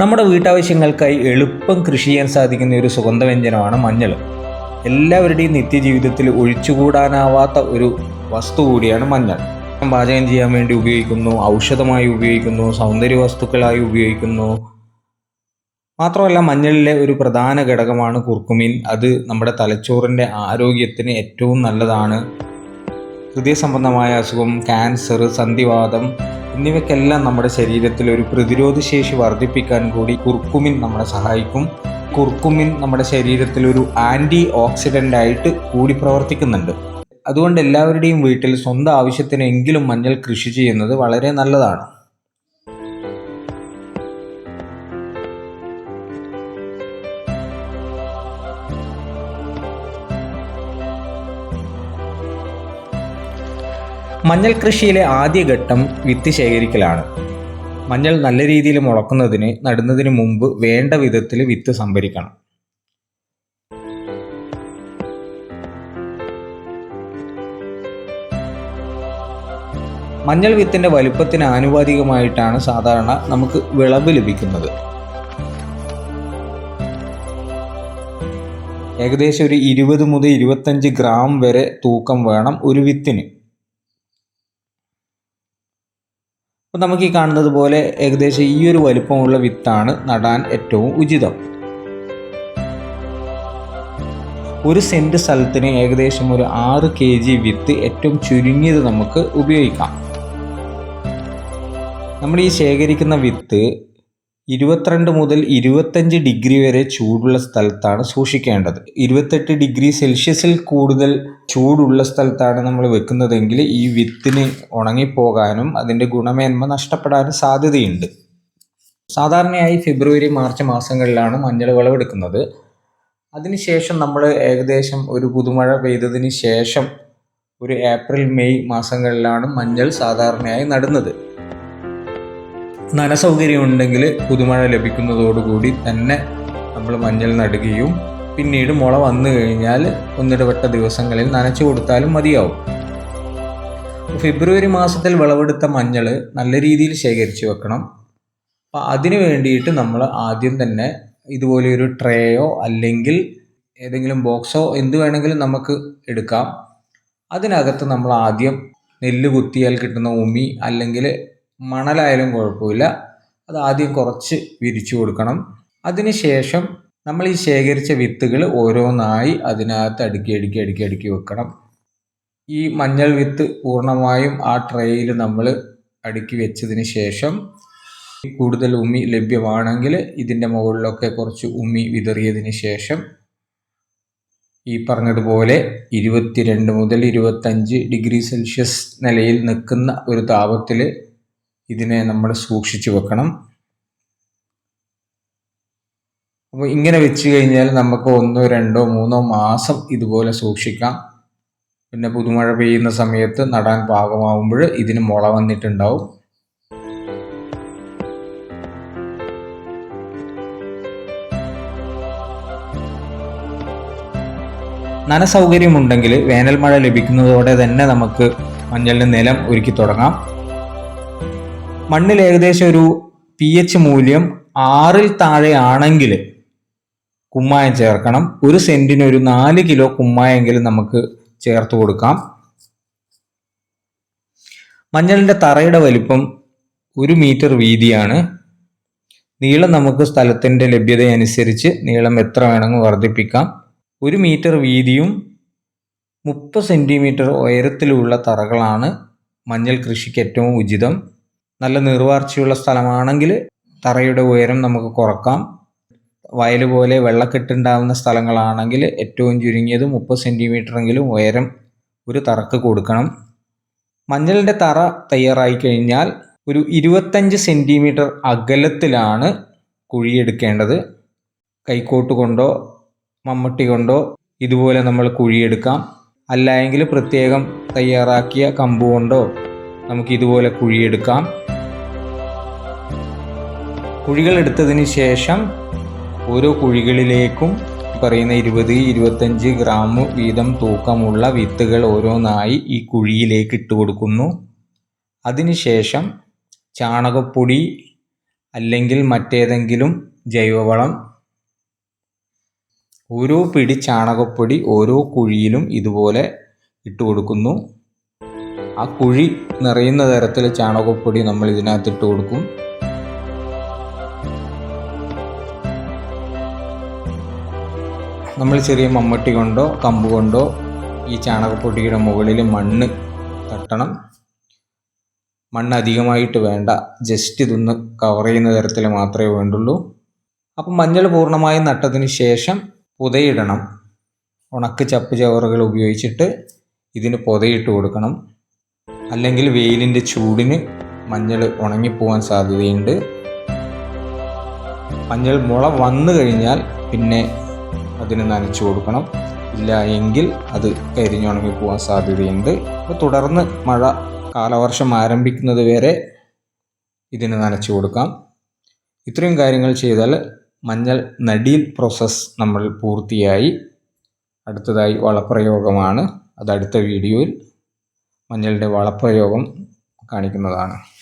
നമ്മുടെ വീട്ടാവശ്യങ്ങൾക്കായി എളുപ്പം കൃഷി ചെയ്യാൻ സാധിക്കുന്ന ഒരു സുഗന്ധവ്യഞ്ജനമാണ് മഞ്ഞൾ. എല്ലാവരുടെയും നിത്യജീവിതത്തിൽ ഒഴിച്ചുകൂടാനാവാത്ത ഒരു വസ്തു കൂടിയാണ് മഞ്ഞൾ. പാചകം ചെയ്യാൻ വേണ്ടി ഉപയോഗിക്കുന്നു ഔഷധമായി ഉപയോഗിക്കുന്നു സൗന്ദര്യ വസ്തുക്കളായി ഉപയോഗിക്കുന്നു. മാത്രമല്ല മഞ്ഞളിലെ ഒരു പ്രധാന ഘടകമാണ് കുർക്കുമിൻ. അത് നമ്മുടെ തലച്ചോറിന്റെ ആരോഗ്യത്തിന് ഏറ്റവും നല്ലതാണ്. ഹൃദയ സംബന്ധമായ അസുഖം ക്യാൻസർ സന്ധിവാതം എന്നിവയ്ക്കെല്ലാം നമ്മുടെ ശരീരത്തിൽ ഒരു പ്രതിരോധ ശേഷി വർദ്ധിപ്പിക്കാൻ കൂടി കുർക്കുമിൻ നമ്മളെ സഹായിക്കും. കുർക്കുമിൻ നമ്മുടെ ശരീരത്തിൽ ഒരു ആന്റി ഓക്സിഡന്റ് ആയിട്ട് കൂടി പ്രവർത്തിക്കുന്നുണ്ട്. അതുകൊണ്ട് എല്ലാവരുടെയും വീട്ടിൽ സ്വന്തം ആവശ്യത്തിനെങ്കിലും മഞ്ഞൾ കൃഷി ചെയ്യുന്നത് വളരെ നല്ലതാണ്. മഞ്ഞൾ കൃഷിയിലെ ആദ്യഘട്ടം വിത്ത് ശേഖരിക്കലാണ്. മഞ്ഞൾ നല്ല രീതിയിൽ മുളക്കുന്നതിന് നടുന്നതിന് മുമ്പ് വേണ്ട വിധത്തിൽ വിത്ത് സംഭരിക്കണം. മഞ്ഞൾ വിത്തിന്റെ വലുപ്പത്തിന് ആനുപാതികമായിട്ടാണ് സാധാരണ നമുക്ക് വിളവ് ലഭിക്കുന്നത്. ഏകദേശം ഒരു ഇരുപത് മുതൽ ഇരുപത്തഞ്ച് ഗ്രാം വരെ തൂക്കം വേണം ഒരു വിത്തിന്. അപ്പോൾ നമുക്ക് ഈ കാണുന്നത് പോലെ ഏകദേശം ഈ ഒരു വലുപ്പമുള്ള വിത്താണ് നടാൻ ഏറ്റവും ഉചിതം. ഒരു സെന്റ് സ്ഥലത്തിന് ഏകദേശം ഒരു ആറ് കെ ജി വിത്ത് ഏറ്റവും ചുരുങ്ങിയത് നമുക്ക് ഉപയോഗിക്കാം. നമ്മൾ ഈ ശേഖരിക്കുന്ന വിത്ത് ഇരുപത്തിരണ്ട് മുതൽ ഇരുപത്തഞ്ച് ഡിഗ്രി വരെ ചൂടുള്ള സ്ഥലത്താണ് സൂക്ഷിക്കേണ്ടത്. ഇരുപത്തെട്ട് ഡിഗ്രി സെൽഷ്യസിൽ കൂടുതൽ ചൂടുള്ള സ്ഥലത്താണ് നമ്മൾ വെക്കുന്നതെങ്കിൽ ഈ വിത്തിന് ഉണങ്ങിപ്പോകാനും അതിന്റെ ഗുണമേന്മ നഷ്ടപ്പെടാനും സാധ്യതയുണ്ട്. സാധാരണയായി ഫെബ്രുവരി മാർച്ച് മാസങ്ങളിലാണ് മഞ്ഞൾ വിളവെടുക്കുന്നത്. അതിനുശേഷം നമ്മൾ ഏകദേശം ഒരു പുതുമഴ പെയ്തതിന് ശേഷം ഒരു ഏപ്രിൽ മെയ് മാസങ്ങളിലാണ് മഞ്ഞൾ സാധാരണയായി നടുന്നത്. നനസൗകര്യം ഉണ്ടെങ്കിൽ പുതുമഴ ലഭിക്കുന്നതോടുകൂടി തന്നെ നമ്മൾ മഞ്ഞൾ നടുകയും പിന്നീട് മുള വന്നു കഴിഞ്ഞാൽ ഒന്നിടവട്ട ദിവസങ്ങളിൽ നനച്ചു കൊടുത്താലും മതിയാവും. ഫെബ്രുവരി മാസത്തിൽ വിളവെടുത്ത മഞ്ഞൾ നല്ല രീതിയിൽ ശേഖരിച്ചു വെക്കണം. അപ്പം അതിനു വേണ്ടിയിട്ട് നമ്മൾ ആദ്യം തന്നെ ഇതുപോലെ ഒരു ട്രേയോ അല്ലെങ്കിൽ ഏതെങ്കിലും ബോക്സോ എന്ത് വേണമെങ്കിലും നമുക്ക് എടുക്കാം. അതിനകത്ത് നമ്മൾ ആദ്യം നെല്ല് കുത്തിയാൽ കിട്ടുന്ന ഉമി അല്ലെങ്കിൽ മണലായാലും കുഴപ്പമില്ല. അത് ആദ്യം കുറച്ച് വിരിച്ചു കൊടുക്കണം. അതിനുശേഷം നമ്മൾ ഈ ശേഖരിച്ച വിത്തുകൾ ഓരോന്നായി അതിനകത്ത് അടുക്കി അടുക്കി അടുക്കി അടുക്കി വെക്കണം. ഈ മഞ്ഞൾ വിത്ത് പൂർണമായും ആ ട്രേയിൽ നമ്മൾ അടുക്കി വെച്ചതിന് ശേഷം കൂടുതൽ ഉമി ലഭ്യമാണെങ്കിൽ ഇതിന്റെ മുകളിലൊക്കെ കുറച്ച് ഉമി വിതറിയതിന് ശേഷം ഈ പറഞ്ഞതുപോലെ ഇരുപത്തിരണ്ട് മുതൽ ഇരുപത്തഞ്ച് ഡിഗ്രി സെൽഷ്യസ് നിലയിൽ നിൽക്കുന്ന ഒരു താപത്തിൽ ഇതിനെ നമ്മൾ സൂക്ഷിച്ചു വെക്കണം. അപ്പോൾ ഇങ്ങനെ വെച്ച് കഴിഞ്ഞാൽ നമുക്ക് ഒന്നോ രണ്ടോ മൂന്നോ മാസം ഇതുപോലെ സൂക്ഷിക്കാം. പിന്നെ പുതുമഴ പെയ്യുന്ന സമയത്ത് നടാൻ പാകമാവുമ്പോൾ ഇതിന് മുള വന്നിട്ടുണ്ടാവും. നനസൗകര്യമുണ്ടെങ്കിൽ വേനൽ മഴ ലഭിക്കുന്നതോടെ തന്നെ നമുക്ക് മഞ്ഞളിന് നിലം ഒരുക്കി തുടങ്ങാം. മണ്ണിൽ ഏകദേശം ഒരു പി എച്ച് മൂല്യം ആറിൽ താഴെയാണെങ്കിൽ കുമ്മായം ചേർക്കണം. ഒരു സെന്റിന് ഒരു നാല് കിലോ കുമ്മായെങ്കിലും നമുക്ക് ചേർത്ത് കൊടുക്കാം. മഞ്ഞളിന്റെ തറയുടെ വലിപ്പം ഒരു മീറ്റർ വീതിയാണ്. നീളം നമുക്ക് സ്ഥലത്തിന്റെ ലഭ്യതയനുസരിച്ച് നീളം എത്ര വേണമെങ്കിൽ വർദ്ധിപ്പിക്കാം. ഒരു മീറ്റർ വീതിയും മുപ്പത് സെന്റിമീറ്റർ ഉയരത്തിലുള്ള തറകളാണ് മഞ്ഞൾ കൃഷിക്ക് ഏറ്റവും ഉചിതം. നല്ല നീർവാർച്ചയുള്ള സ്ഥലമാണെങ്കിൽ തറയുടെ ഉയരം നമുക്ക് കുറക്കാം. വയൽ പോലെ വെള്ളക്കെട്ടുണ്ടാകുന്ന സ്ഥലങ്ങളാണെങ്കിൽ ഏറ്റവും ചുരുങ്ങിയത് മുപ്പത് സെന്റിമീറ്ററെങ്കിലും ഉയരം ഒരു തറക്ക് കൊടുക്കണം. മഞ്ഞളിന്റെ തറ തയ്യാറായി കഴിഞ്ഞാൽ ഒരു ഇരുപത്തഞ്ച് സെന്റിമീറ്റർ അകലത്തിലാണ് കുഴിയെടുക്കേണ്ടത് കൈക്കോട്ട് കൊണ്ടോ മമ്മട്ടി കൊണ്ടോ ഇതുപോലെ നമ്മൾ കുഴിയെടുക്കാം അല്ല എങ്കിൽ പ്രത്യേകം തയ്യാറാക്കിയ കമ്പ് കൊണ്ടോ നമുക്ക് ഇതുപോലെ കുഴിയെടുക്കാം കുഴികൾ എടുത്തതിന് ശേഷം ഓരോ കുഴികളിലേക്കും പറയുന്ന ഇരുപത് ഇരുപത്തഞ്ച് ഗ്രാം വീതം തൂക്കമുള്ള വിത്തുകൾ ഓരോന്നായി ഈ കുഴിയിലേക്ക് ഇട്ട് കൊടുക്കുന്നു. അതിനുശേഷം ചാണകപ്പൊടി അല്ലെങ്കിൽ മറ്റേതെങ്കിലും ജൈവവളം ഓരോ പിടി ചാണകപ്പൊടി ഓരോ കുഴിയിലും ഇതുപോലെ ഇട്ട് കൊടുക്കുന്നു. ആ കുഴി നിറയുന്ന തരത്തിൽ ചാണകപ്പൊടി നമ്മൾ ഇതിനകത്ത് ഇട്ട് കൊടുക്കും. നമ്മൾ ചെറിയ മമ്മട്ടി കൊണ്ടോ കമ്പ് കൊണ്ടോ ഈ ചാണകപ്പൊടിയുടെ മുകളിൽ മണ്ണ് തട്ടണം. മണ്ണ് അധികമായിട്ട് വേണ്ട. ജസ്റ്റ് ഇതൊന്ന് കവർ ചെയ്യുന്ന തരത്തിൽ മാത്രമേ വേണ്ടുള്ളൂ. അപ്പം മഞ്ഞൾ പൂർണമായും നട്ടതിന് ശേഷം പുതയിടണം. ഉണക്ക് ചപ്പ് ചവറുകൾ ഉപയോഗിച്ചിട്ട് ഇതിന് പുതയിട്ട് കൊടുക്കണം. അല്ലെങ്കിൽ വെയിലിന്റെ ചൂടിന് മഞ്ഞൾ ഉണങ്ങിപ്പോവാൻ സാധ്യതയുണ്ട്. മഞ്ഞൾ മുള വന്നു കഴിഞ്ഞാൽ പിന്നെ അതിന് നനച്ചു കൊടുക്കണം. ഇല്ല എങ്കിൽ അത് കരിഞ്ഞുണങ്ങി പോകാൻ സാധ്യതയുണ്ട്. അപ്പോൾ തുടർന്ന് മഴ കാലവർഷം ആരംഭിക്കുന്നത് വരെ ഇതിന് നനച്ചു കൊടുക്കാം. ഇത്രയും കാര്യങ്ങൾ ചെയ്താൽ മഞ്ഞൾ നടീൽ പ്രോസസ്സ് നമ്മൾ പൂർത്തിയായി. അടുത്തതായി വളപ്രയോഗമാണ്. അത് അടുത്ത വീഡിയോയിൽ മഞ്ഞളുടെ വളപ്രയോഗം കാണിക്കുന്നതാണ്.